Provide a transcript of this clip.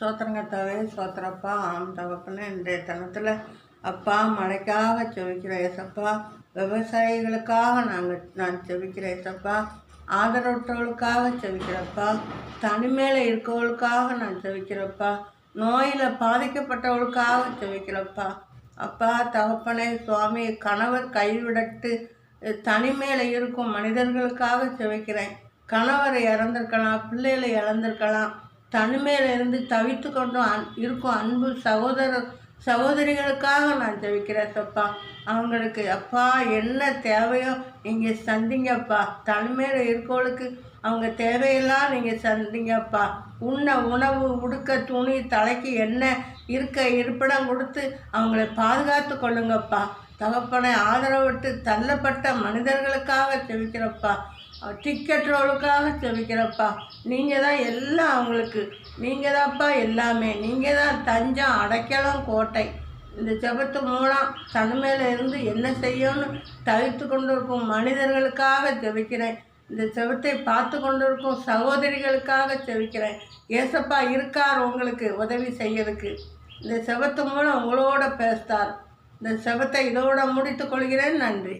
சோத்திரங்கத்தாவே சோத்திரப்பா ஆம் தகப்பனே இன்றைய தினத்தில் அப்பா மழைக்காக செவிக்கிறேன் ஏசப்பா விவசாயிகளுக்காக நாங்கள் நான் செவிக்கிறேன் ஏசப்பா ஆதரவற்றவர்களுக்காக செவிக்கிறப்பா தனிமையில் இருக்கவளுக்காக நான் செவிக்கிறப்பா நோயில் பாதிக்கப்பட்டவளுக்காக செவிக்கிறப்பா அப்பா தகப்பனே சுவாமி கணவர் கைவிடட்டு தனிமையில் இருக்கும் மனிதர்களுக்காக செவிக்கிறேன் கணவர் இறந்திருக்கலாம் பிள்ளைகளை இழந்திருக்கலாம். தனிமையிலிருந்து தவித்து கொண்டும் அன் இருக்கும் அன்பு சகோதர சகோதரிகளுக்காக நான் ஜெபிக்கிறேன் சப்பா அவங்களுக்கு அப்பா என்ன தேவையோ நீங்கள் சந்திங்கப்பா. தனிமையில் இருக்கவளுக்கு அவங்க தேவையெல்லாம் நீங்கள் சந்திங்கப்பா உண்ண உணவு உடுக்க துணி தலைக்கு என்ன இருக்க இருப்பிடம் கொடுத்து அவங்கள பாதுகாத்து கொள்ளுங்கப்பா. தகப்பனை ஆதரவிட்டு தள்ளப்பட்ட மனிதர்களுக்காக செவிக்கிறப்பா. ரோலுக்காக செவிக்கிறப்பா. நீங்கள் தான் எல்லாம் அவங்களுக்கு நீங்கள் தான்ப்பா எல்லாமே. நீங்கள் தான் தஞ்சம் அடைக்கலம் கோட்டை. இந்த ஜெபத்து மூலம் தனிமையில் இருந்து என்ன செய்யணும்னு தவித்து கொண்டிருக்கும் மனிதர்களுக்காக ஜெபிக்கிறேன். இந்த செவத்தை பார்த்து கொண்டிருக்கும் சகோதரிகளுக்காக செவிக்கிறேன். ஏசப்பா இருக்கார் உங்களுக்கு உதவி செய்யறதுக்கு. இந்த செவத்து மூலம் உங்களோட பேசுத்தார் இந்த செவத்தை இதோட முடித்துக் கொள்கிறேன். நன்றி.